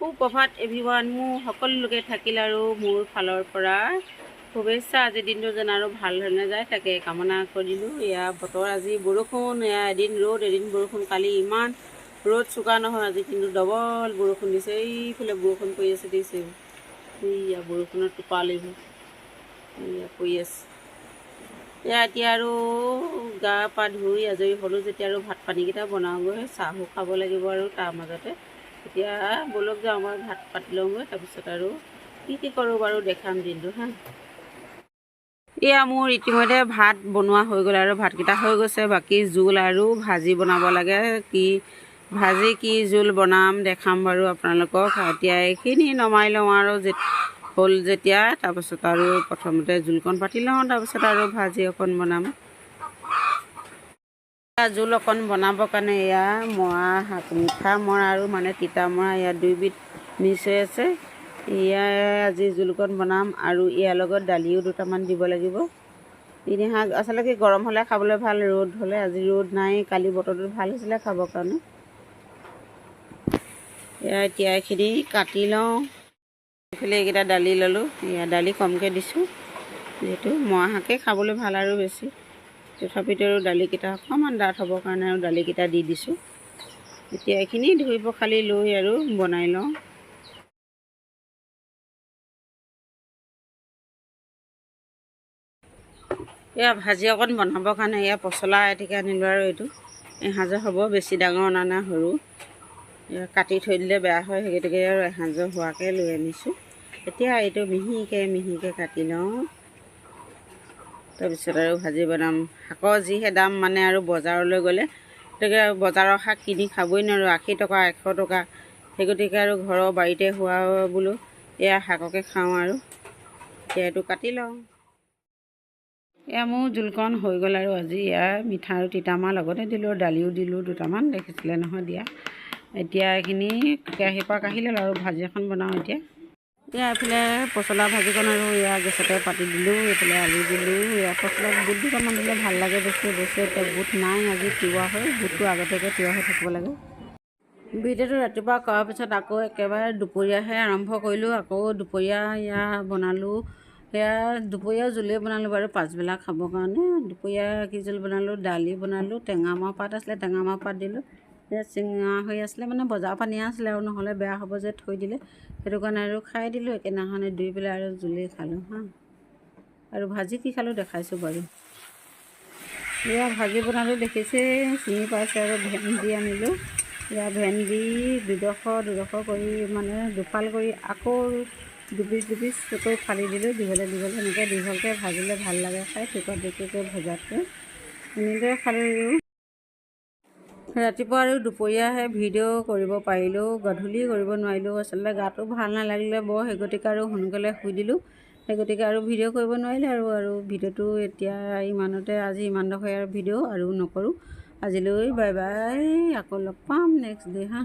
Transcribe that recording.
সুপ্ৰভাত এভিৱান। মোৰ সকলো লোকে থাকিল আৰু মোৰ ফালৰ পৰা শুভেচ্ছা। আজিৰ দিনটো যেন আৰু ভাল ধৰণে যায় তাকে কামনা কৰিলোঁ। এয়া বতৰ আজি বৰষুণ এয়া এদিন ৰ'দ এদিন বৰষুণ কালি ইমান ৰ'দ চোকা নহয় আজি কিন্তু ডবল বৰষুণ দিছে। এইফালে বৰষুণ পৰি আছে দিছে এইয়া বৰষুণৰ টোপাল এইবোৰ। এইয়া পৰি আছে। এয়া এতিয়া আৰু গা পা ধুই আজৰি হ'লোঁ যেতিয়া আৰু ভাত পানীকেইটা বনাওঁগৈ চাহো খাব লাগিব আৰু তাৰ মাজতে এতিয়া ব'লক যাওঁ মই ভাত পাতি লওঁগৈ তাৰপিছত আৰু কি কি কৰোঁ বাৰু দেখাম দিনটো হা? এয়া মোৰ ইতিমধ্যে ভাত বনোৱা হৈ গ'ল আৰু ভাতকেইটা হৈ গৈছে বাকী জোল আৰু ভাজি বনাব লাগে। কি ভাজি কি জোল বনাম দেখাম বাৰু আপোনালোকক। এতিয়া এইখিনি নমাই লওঁ আৰু হ'ল যেতিয়া তাৰপিছত আৰু প্ৰথমতে জোলকণ পাতি লওঁ তাৰপিছত আৰু ভাজি অকণ বনাম। জোল অকণ বনাবৰ কাৰণে এয়া মৰা শাক মিঠা মৰা আৰু মানে তিতা মৰা ইয়াত দুইবিধ মিক্স হৈ আছে। এয়া আজি জোলকণ বনাম আৰু ইয়াৰ লগত দালিও দুটামান দিব লাগিব। তিনি শাক আচলতে গৰম হ'লে খাবলৈ ভাল ৰ'দ হ'লে আজি ৰ'দ নাই কালি বতৰটো ভাল হৈছিলে খাবৰ কাৰণে। এয়া এতিয়া এইখিনি কাটি লওঁ। এইফালে এইকেইটা দালি ল'লোঁ এয়া দালি কমকৈ দিছোঁ। যিহেতু মৰা শাকেই খাবলৈ ভাল আৰু বেছি। তথাপিতো আৰু দালিকেইটা অকণমান ডাঠ হ'বৰ কাৰণে আৰু দালিকেইটা দি দিছোঁ। এতিয়া এইখিনি ধুই পখালি লৈ আৰু বনাই লওঁ। এয়া ভাজি অকণ বনাবৰ কাৰণে এয়া পচলা এটিকে আনিলোঁ আৰু এইটো। এসাঁজৰ হ'ব বেছি ডাঙৰ অনা নাই সৰু। কাটি থৈ দিলে বেয়া হয় সেই গতিকে আৰু এসাঁজৰ হোৱাকৈ লৈ আনিছোঁ। এতিয়া এইটো মিহিকৈ মিহিকৈ কাটি লওঁ। তাৰপিছত আৰু ভাজি বনাম। শাকৰ যিহে দাম মানে আৰু বজাৰলৈ গ'লে গতিকে বজাৰৰ শাক কিনি খাবই নোৱাৰোঁ আশী টকা এশ টকা। সেই গতিকে আৰু ঘৰৰ বাৰীতে হোৱা বোলো এয়া শাককে খাওঁ আৰু। এতিয়া এইটো কাটি লওঁ। এয়া মোৰ জোলকণ হৈ গ'ল আৰু আজি। এয়া মিঠা আৰু তিতামাৰ লগতে দিলোঁ দালিও দিলোঁ দুটামান দেখিছিলে নহয় দিয়া। এতিয়া এইখিনি কেৰাহীৰ পৰা কাঢ়ি ল'লোঁ আৰু ভাজি এখন বনাওঁ এতিয়া। এতিয়া এইফালে পচলা ভাজিকণ আৰু এয়া গেছতে পাতি দিলোঁ এইফালে আলু দিলোঁ এয়া পচলাত বুট দুটামান দিলে ভাল লাগে বেছি বেছি এতিয়া বুট নাই আজি তিওৱা হয় বুটটো আগতীয়াকৈ তিওৱা হৈ থাকিব লাগে। ভিডিঅ'টো ৰাতিপুৱা কৰাৰ পিছত আকৌ একেবাৰে দুপৰীয়াহে আৰম্ভ কৰিলোঁ আকৌ দুপৰীয়া এয়া বনালোঁ সেয়া দুপৰীয়া জোলেই বনালোঁ বাৰু পাছবেলা খাবৰ কাৰণে দুপৰীয়া কি জোল বনালোঁ দালি বনালোঁ টেঙামৰা পাত আছিলে টেঙামৰা পাত দিলোঁ। চিঙা হৈ আছিলে মানে বজাৰৰ পৰা নিয়া আছিলে আৰু নহ'লে বেয়া হ'ব যে থৈ দিলে। সেইটো কাৰণে আৰু খাই দিলোঁ একেদিনাখনে দুই পেলাই আৰু জোলেই খালোঁ হা। আৰু ভাজি কি খালোঁ দেখাইছোঁ বাৰু। এয়া ভাজি বনালোঁ দেখিছে চিনি পাইছে আৰু ভেন্দি আনিলোঁ। এয়া ভেন্দি দুডোখৰ দুডোখৰ কৰি মানে দুফাল কৰি আকৌ দুপিচ কৰি ফালি দিলোঁ দীঘলে দীঘলে এনেকৈ দীঘলকৈ ভাজিলে ভাল লাগে খাই টুকুৰা টুকুৰকৈ ভজাতকৈ। এনেদৰে খালোঁ। ৰাতিপুৱা আৰু দুপৰীয়াহে ভিডিঅ' কৰিব পাৰিলোঁ গধূলি কৰিব নোৱাৰিলোঁ। আচলতে গাটো ভাল নালাগিলে বৰ সেই গতিকে আৰু সোনকালে শুই দিলোঁ। সেই গতিকে আৰু ভিডিঅ' কৰিব নোৱাৰিলে আৰু আৰু ভিডিঅ'টো এতিয়া ইমানতে আজি ইমানডোখৰ আৰু ভিডিঅ' আৰু নকৰোঁ। আজিলৈ বাই বাই আকৌ লগ পাম নেক্সট ডে' হা।